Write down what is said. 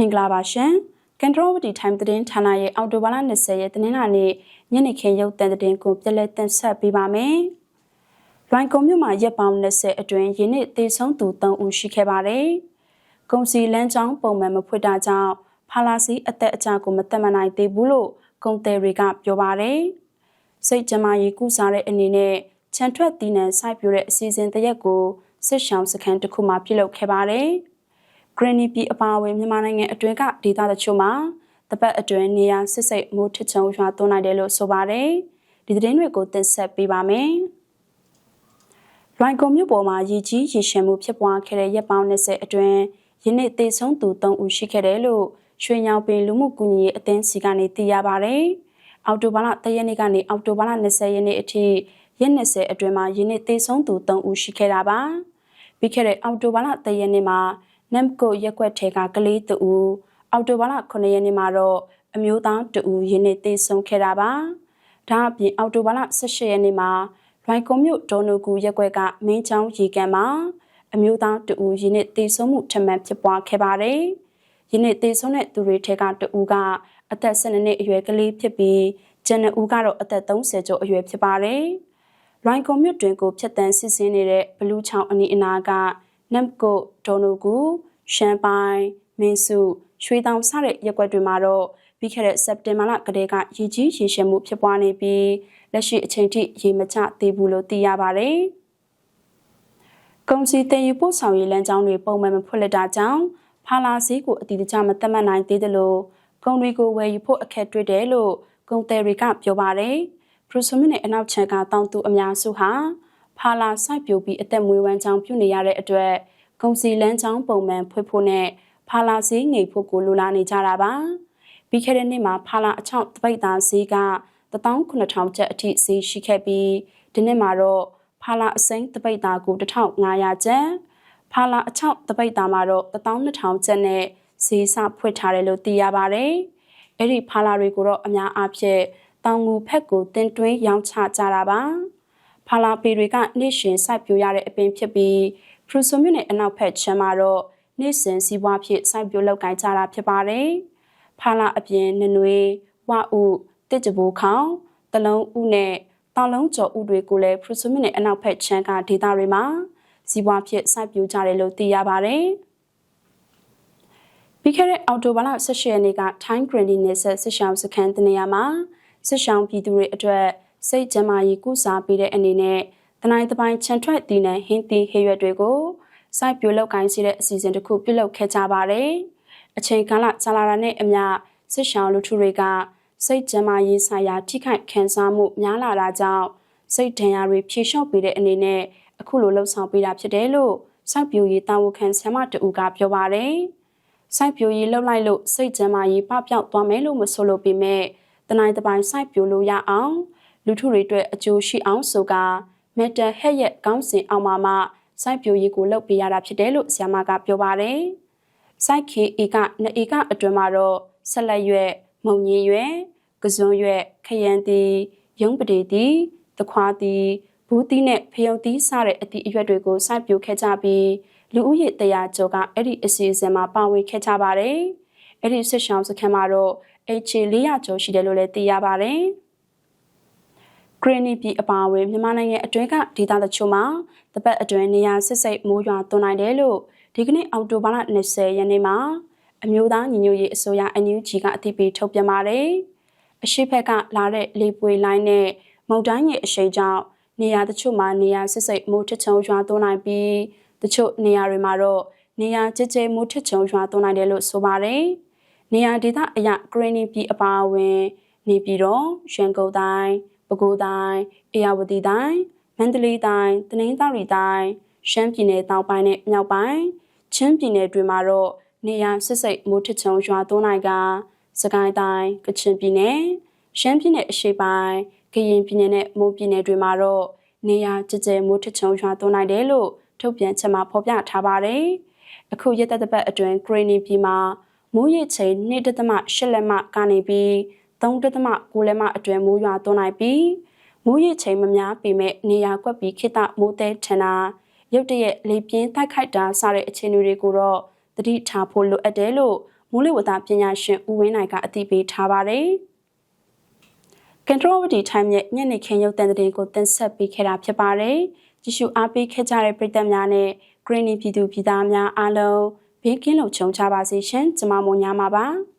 မင်္ဂလာပါရှင်ကန်ထရိုဝတီ time သတင်းဌာနရဲ့အော်တိုဘာလ20ရက်တင်းလာနေ့ညနေခင်းရုပ်သံသတင်းကိုပြလက်တင်ဆက်ပေးပါမယ်။လွိုင်ကုံမြို့မှာရက်ပေါင်း20အတွင်းယနေ့တေဆုံးသူ3ဦးရှိခဲ့ပါတယ်။ကုံစီလန်းချောင်းပုံမှန်မဖွင့်တာကြောင့်ဖာလာစီအသက်အကျကိုမသက်မနိုင်သေးဘူးလို့ကုံတယ်တွေကပြောပါတယ်။စိတ်ကြမာရေးကုစားတဲ့အနေနဲ့ခြံထွက်တည်နံစိုက်ပြိုတဲ့အစီအစဉ်တရက်ကိုစစ်ရှောင်းစခန်းတစ်ခုမှာပြုလုပ်ခဲ့ပါတယ်။ Granny ပြည်အပါအဝင်မြန်မာနိုင်ငံအတွင်းကဒေသတချို့မှာတပတ်အတွင်းနေရာစစ်စိတ်မိုးထချုံရွာသွန်းနိုင်တယ်လို့ဆိုပါတယ်။ဒီသတင်းတွေကိုတင်ဆက်ပေးပါမယ်။လွိုင်ကုံမြို့ပေါ်မှာရည်ကြီးရည်ရှင်မှုဖြစ်ပွားခဲ့တဲ့ရက်ပေါင်း20အတွင်းယနေ့သေဆုံးသူ3ဦးရှိခဲ့တယ်လို့ရွှေညောင်ပင်လူမှုကူညီရေးအသင်းစီကနေသိရပါတယ်။အော်တိုဘာလ3ရက်နေ့ကနေအော်တိုဘာလ20ရက်နေ့အထိရက်20အတွင်းမှာယနေ့သေဆုံးသူ3ဦးရှိခဲ့တာပါ။ပြီးခဲ့တဲ့အော်တိုဘာလ3ရက်နေ့မှာ နမ်ကိုရက်ွက်ထဲကကလေးတူအော်တိုဘာလ9ရက်နေ့မှာတော့အမျိုးသားတူရင်းနေတေဆုံးခဲ့တာပါဒါအပြင်အော်တိုဘာလ18ရက်နေ့မှာလွိုင်ကုံမြို့ဒေါ်နိုကူရက်ွက်ကမင်းချောင်းရေကန်မှာအမျိုးသားတူရင်းနေတေဆုံးမှုထမှန်ဖြစ်ပွားခဲ့ပါတယ်ယင်းနေ့တေဆုံးတဲ့သူတွေထဲကတူကအသက်12နှစ်အရွယ်ကလေးဖြစ်ပြီးကျန်တဲ့ဦးကတော့အသက်30ကျော်အရွယ်ဖြစ်ပါတယ်။ရိုင်ကွန်မြို့တွင်ကိုဖျက်တမ်းစစ်ဆင်းနေတဲ့ဘလူးချောင်းအနီးအနားက နမ်ကိုဒေါ်နိုကူရှမ်ပိုင်မင်းစုရွှေတောင်စတဲ့ရက်ွက်တွေမှာတော့ပြီးခဲ့တဲ့စက်တင်ဘာလကတည်းကရည်ကြီးရည်ရှင်မှုဖြစ်ပွားနေပြီးလက်ရှိအချိန်ထိရေမကျသေးဘူးလို့သိရပါတယ်။ကုန်စည်တင်ယူပို့ဆောင်ရေးလမ်းကြောင်းတွေပုံမှန်မဖွင့်လက်တာကြောင့်ဖာလာစည်းကိုအတိအကျမသတ်မှတ်နိုင်သေးတယ်လို့ကုန်တွေကိုဝယ်ယူဖို့အခက်တွေ့တယ်လို့ကုန်သည်တွေကပြောပါတယ်။ပရိုဆိုမီနဲ့အနောက်ချန်ကတောင်သူအများစုဟာ ဖာလာစိုက်ပျိုးပြီးအသက်မွေးဝမ်းကြောင်းပြုနေရတဲ့အတွက်ကုန်စည်လမ်းကြောင်းပုံမှန်ဖွင့်ဖို့နဲ့ဖာလာဈေးငိတ်ဖို့ကိုလိုလားနေကြတာပါပြီးခဲ့တဲ့နှစ်မှာဖာလာအချောင်းတပိတ်သားဈေးက19000ကျပ်အထိဈေးရှိခဲ့ပြီးဒီနှစ်မှာတော့ဖာလာအစိမ်းတပိတ်သားကို1500ကျပ်ဖာလာအချောင်းတပိတ်သားမှာတော့12000ကျပ်နဲ့ဈေးစဖွင့်ထားတယ်လို့သိရပါတယ်အဲ့ဒီဖာလာတွေကိုတော့အများအားဖြင့်တောင်ငူဖက်ကိုတင်တွင်းရောင်းချကြတာပါ ဖာလာပေတွေကနေ့ရှင်စိုက်ပျိုးရတဲ့အပင်ဖြစ်ပြီးဖရူဆိုမြို့နယ်အနောက်ဖက်ချမ်းမှာတော့နေ့စဉ်စီးပွားဖြစ်စိုက်ပျိုးလုပ်ကိုင်ကြတာဖြစ်ပါတယ်။ဖာလာအပြင်နနွေဝဥတစ်ကြဘိုးခေါင်တလုံးဥနဲ့တောင်လုံးကျော်ဥတွေကိုလည်းဖရူဆိုမြို့နယ်အနောက်ဖက်ချမ်းကဒေသတွေမှာစီးပွားဖြစ်စိုက်ပျိုးကြတယ်လို့သိရပါတယ်။ပြီးခဲ့တဲ့အော်တိုဘာလ18ရက်နေ့က Time Grandi နယ်ဆက်စစ်ဆောင်စခန်းတနေရာမှာစစ်ဆောင်ပြည်သူတွေအတွက် စိတ်ကြမ်းမာရေးကုစားပေးတဲ့အနေနဲ့တနိုင်တပိုင်းချန်ထွက်တည်နံဟင်းသီးဟေရွက်တွေကိုစိုက်ပျိုးလုပ်ကိုင်းစီတဲ့အစီအစဉ်တစ်ခုပြုလုပ်ခဲ့ကြပါတယ်။အချိန်ကာလကြာလာတာနဲ့အမျှစစ်ရှောင်းလူထုတွေကစိတ်ကြမ်းမာရေးဆိုင်ရာထိခိုက်ခံစားမှုများလာတာကြောင့်စိတ်ဒဏ်ရာတွေဖြေလျှော့ပေးတဲ့အနေနဲ့အခုလိုလှုပ်ဆောင်ပေးတာဖြစ်တယ်လို့စိုက်ပျိုးရေးတာဝန်ခံဆရာမတူကပြောပါတယ်။စိုက်ပျိုးရေးလှုပ်လိုက်လို့စိတ်ကြမ်းမာရေးပပျောက်သွားမယ်လို့မဆိုလို့ပေမဲ့တနိုင်တပိုင်းစိုက်ပျိုးလို့ရအောင် လူထုတွေအတွက်အကျိုးရှိအောင်ဆိုက Metal Head ရဲ့ကောင်းစဉ်အောင်မှာမှစိုက်ပျိုးရေးကိုလုပ်ပေးရတာဖြစ်တယ်လို့ဆရာမကပြောပါတယ်။စိုက်ခေဧကနှစ်ဧကအတွင်းမှာတော့ဆက်လက်ရွက်မုံကြီးရွက်ကစွန်းရွက်ခရမ်းတီရုံးပဒေတီတခွားတီဘူးတီနဲ့ဖယုံတီစတဲ့အသည့်အရွက်တွေကိုစိုက်ပျိုးခဲ့ကြပြီးလူဦးရေတရာကျော်ကအဲ့ဒီအစီအစဉ်မှာပါဝင်ခဲ့ကြပါတယ်။အဲ့ဒီဆစ်ရှောင်းစခန်းမှာတော့ HA 400ကျော်ရှိတယ်လို့လည်းသိရပါတယ်။ ဂရနီပြည်အပါအဝင်မြန်မာနိုင်ငံအတွင်းကဒေသတချို့မှာတပတ်အတွင်းနေရာစစ်စိတ်မိုးရွာသွန်းနိုင်တယ်လို့ဒီကနေ့အောက်တိုဘာလ20ရက်နေ့မှာအမျိုးသားညီညွတ်ရေးအစိုးရ NUG ကအသိပေးထုတ်ပြန်ပါတယ်။အရှိဘက်ကလာတဲ့လေပွေလိုင်းနဲ့မုန်တိုင်းရဲ့အရှိန်ကြောင့်နေရာတချို့မှာနေရာစစ်စိတ်မိုးထချုံရွာသွန်းနိုင်ပြီးတချို့နေရာတွေမှာတော့နေရာကြဲကြဲမိုးထချုံရွာသွန်းနိုင်တယ်လို့ဆိုပါတယ်။နေရာဒေသအရဂရနီပြည်အပါအဝင် နေပြည်တော်ရန်ကုန်တိုင်း ပဲခူးတိုင်းအေရဝတီတိုင်းမန္တလေးတိုင်းတနင်္သာရီတိုင်းရှမ်းပြည်နယ်တောင်ပိုင်းနဲ့မြောက်ပိုင်းချင်းပြည်နယ်တွေမှာတော့နေရာစစ်စိတ်မိုးထချုံရွာသွန်းနိုင်ကစကိုင်းတိုင်းကချင်ပြည်နယ်ရှမ်းပြည်နယ်အရှေ့ပိုင်းကရင်ပြည်နယ်နဲ့မွန်ပြည်နယ်တွေမှာတော့နေရာကြကြဲမိုးထချုံရွာသွန်းနိုင်တယ်လို့ထုတ်ပြန်ချက်မှာဖော်ပြထားပါတယ်။အခုရက်သက်တပတ်အတွင်းဂရနီပြည်မှာမိုးရေချိန်2.8လက်မှကနေပြီး 3.9လက်မအတွင်းမိုးရွာသွန်းနိုင်ပြီးမိုးရေချိန်မများပေမဲ့နေရာကွက်ပြီးခိတမိုးတဲထန်တာရုတ်တရက်လေပြင်းတိုက်ခိုက်တာစတဲ့အခြေအနေတွေကိုတော့သတိထားဖို့လိုအပ်တယ်လို့မိုးလေဝသပညာရှင်ဦးဝင်းနိုင်ကအသိပေးထားပါတယ်။ကန်ထရိုဝတီ time ရဲ့ညနေခင်းရုပ်သံသတင်းကိုတင်ဆက်ပေးခဲ့တာဖြစ်ပါတယ်။ကြည့်ရှုအားပေးခဲ့ကြတဲ့ပရိသတ်များနဲ့ Greeny ပြည်သူပြည်သားများအားလုံးဘေးကင်းလုံခြုံကြပါစေရှင်။ကျွန်မမုံညာပါပါ။